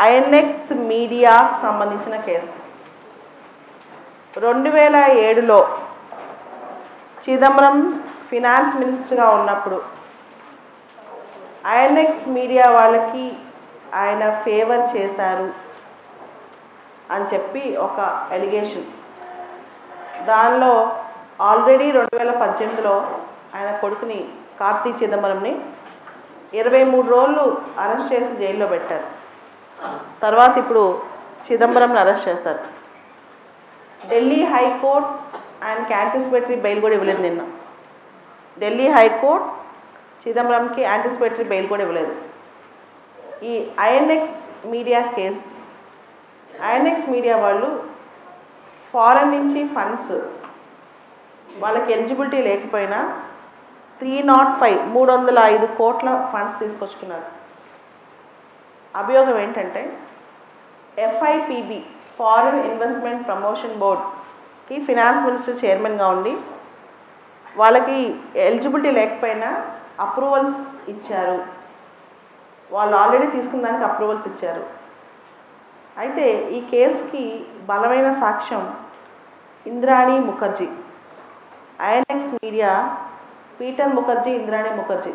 INX మీడియాకు సంబంధించిన case. రెండు వేల ఏడులో చిదంబరం ఫినాన్స్ మినిస్టర్గా ఉన్నప్పుడు ఐఎన్ఎక్స్ మీడియా వాళ్ళకి ఆయన ఫేవర్ చేశారు అని చెప్పి ఒక ఎలిగేషన్. దానిలో ఆల్రెడీ రెండు వేల పద్దెనిమిదిలో ఆయన కొడుకుని కార్తీ చిదంబరంని ఇరవై మూడు రోజులు అరెస్ట్ చేసి జైల్లో పెట్టారు. తర్వాత ఇప్పుడు చిదంబరంని అరెస్ట్ చేశారు. ఢిల్లీ హైకోర్ట్ ఆయనకి యాంటిసిపేటరీ బెయిల్ కూడా ఇవ్వలేదు నిన్న. ఢిల్లీ హైకోర్ట్ చిదంబరంకి యాంటిసిపేటరీ బెయిల్ కూడా ఇవ్వలేదు. ఈ INX media case INX media వాళ్ళు ఫారెన్ నుంచి ఫండ్స్ వాళ్ళకి ఎలిజిబిలిటీ లేకపోయినా త్రీ నాట్ ఫైవ్ మూడు వందల ఐదు కోట్ల ఫండ్స్ తీసుకొచ్చుకున్నారు. అభియోగం ఏంటంటే ఎఫ్ఐపిబి ఫారిన్ ఇన్వెస్ట్మెంట్ ప్రమోషన్ బోర్డ్కి ఫినాన్స్ మినిస్టర్ చైర్మన్గా ఉండి వాళ్ళకి ఎలిజిబిలిటీ లేకపోయినా అప్రూవల్స్ ఇచ్చారు. వాళ్ళు ఆల్రెడీ తీసుకున్న దానికి అప్రూవల్స్ ఇచ్చారు. అయితే ఈ కేసుకి బలమైన సాక్ష్యం Indrani Mukherjee. INX media Peter Mukherjee Indrani Mukherjee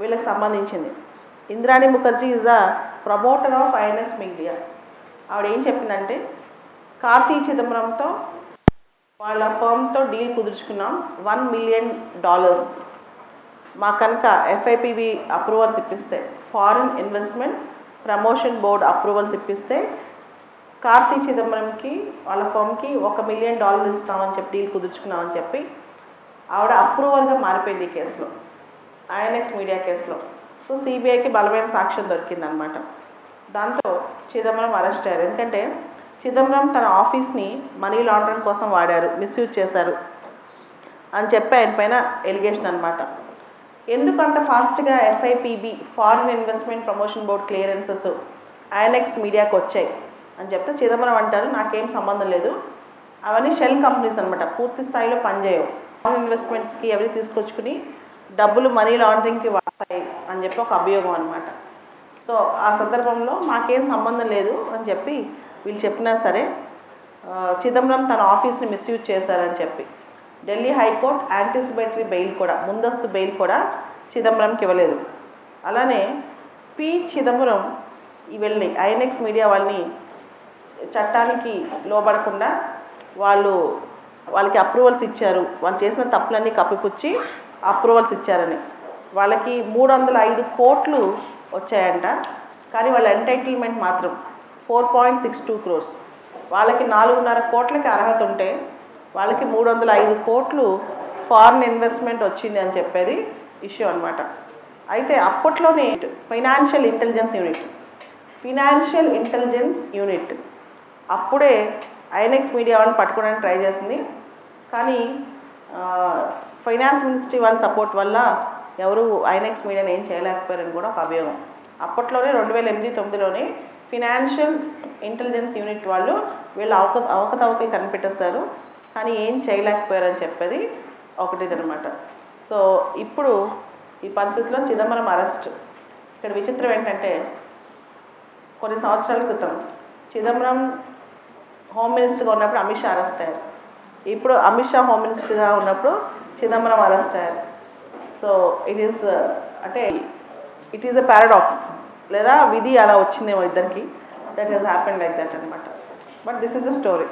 వీళ్ళకి సంబంధించింది. Indrani Mukherjee is the promoter of INS media ఆవిడ ఏం చెప్పిందంటే కార్తీ చిదంబరంతో వాళ్ళ ఫర్మ్తో డీల్ కుదుర్చుకున్నాం వన్ మిలియన్ డాలర్స్ మా కనుక ఎఫ్ఐపివి అప్రూవల్స్ ఇప్పిస్తే foreign investment promotion board approvals ఇప్పిస్తే కార్తీ చిదంబరంకి వాళ్ళ ఫర్మ్కి ఒక మిలియన్ డాలర్లు ఇస్తామని చెప్పి డీల్ కుదుర్చుకున్నామని చెప్పి ఆవిడ అప్రూవల్గా మారిపోయింది ఈ కేసులో ఐఎన్ఎక్స్ మీడియా కేసులో సో సిబిఐకి బలమైన సాక్ష్యం దొరికిందనమాట దాంతో చిదంబరం అరెస్ట్ అయ్యారు. ఎందుకంటే చిదంబరం తన ఆఫీస్ని మనీ లాండరింగ్ కోసం వాడారు మిస్యూజ్ చేశారు అని చెప్పి ఆయన పైన ఎలిగేషన్ అనమాట ఎందుకు అంత ఫాస్ట్గా FIPB foreign investment promotion board clearances INX మీడియాకి వచ్చాయి అని చెప్తే చిదంబరం అంటారు నాకేం సంబంధం లేదు. అవన్నీ షెల్ కంపెనీస్ అనమాట పూర్తి స్థాయిలో పనిచేయవు. ఫారిన్ ఇన్వెస్ట్మెంట్స్కి ఎవరి తీసుకొచ్చుకుని డబ్బులు మనీ లాండరింగ్కి వాడతాయి అని చెప్పి ఒక అభియోగం అనమాట సో ఆ సందర్భంలో మాకేం సంబంధం లేదు అని చెప్పి వీళ్ళు చెప్పినా సరే చిదంబరం తన ఆఫీస్ని మిస్యూజ్ చేశారని చెప్పి. ఢిల్లీ హైకోర్టు యాంటిసిపేటరీ బెయిల్ కూడా ముందస్తు బెయిల్ కూడా చిదంబరంకి ఇవ్వలేదు. అలానే పి. చిదంబరం వీళ్ళని ఐఎన్ఎక్స్ మీడియా వాళ్ళని చట్టానికి లోబడకుండా వాళ్ళు వాళ్ళకి అప్రూవల్స్ ఇచ్చారు. వాళ్ళు చేసిన తప్పులన్నీ కప్పిపుచ్చి అప్రూవల్స్ ఇచ్చారని. వాళ్ళకి మూడు వందల ఐదు కోట్లు వచ్చాయంట. కానీ వాళ్ళ ఎంటైటిల్మెంట్ మాత్రం four point six two crores. వాళ్ళకి నాలుగున్నర కోట్లకి అర్హత ఉంటే వాళ్ళకి మూడు వందల ఐదు కోట్లు ఫారిన్ ఇన్వెస్ట్మెంట్ వచ్చింది అని చెప్పేది ఇష్యూ అనమాట అయితే అప్పట్లోనే financial intelligence unit. Financial intelligence unit. అప్పుడే ఐఎన్ఎక్స్ మీడియా వాళ్ళని పట్టుకోవడానికి ట్రై చేసింది. కానీ ఫైనాన్స్ మినిస్ట్రీ వాళ్ళ సపోర్ట్ వల్ల ఎవరు ఐనెక్స్ మీడియాని ఏం చేయలేకపోయారని కూడా ఒక అభియోగం. అప్పట్లోనే రెండు వేల ఎనిమిది తొమ్మిదిలోనే ఫినాన్షియల్ ఇంటెలిజెన్స్ యూనిట్ వాళ్ళు వీళ్ళు అవక అవకతవకలు కనిపెట్టేస్తారు కానీ ఏం చేయలేకపోయారని చెప్పేది ఒకటి అనమాట సో ఇప్పుడు ఈ పరిస్థితిలో చిదంబరం అరెస్ట్. ఇక్కడ విచిత్రం ఏంటంటే కొన్ని సంవత్సరాల క్రితం చిదంబరం హోమ్ మినిస్టర్గా ఉన్నప్పుడు అమిత్ షా అరెస్ట్ అయ్యారు. ఇప్పుడు అమిత్ షా హోమ్ మినిస్టర్గా ఉన్నప్పుడు చిదంబరం అరెస్ట్ అయ్యారు. సో ఇట్ ఈస్ అంటే ఇట్ ఈస్ ఎ పారాడాక్స్ లేదా విధి అలా వచ్చిందేమో ఇద్దరికి. That is happen like that అనమాట but this is the story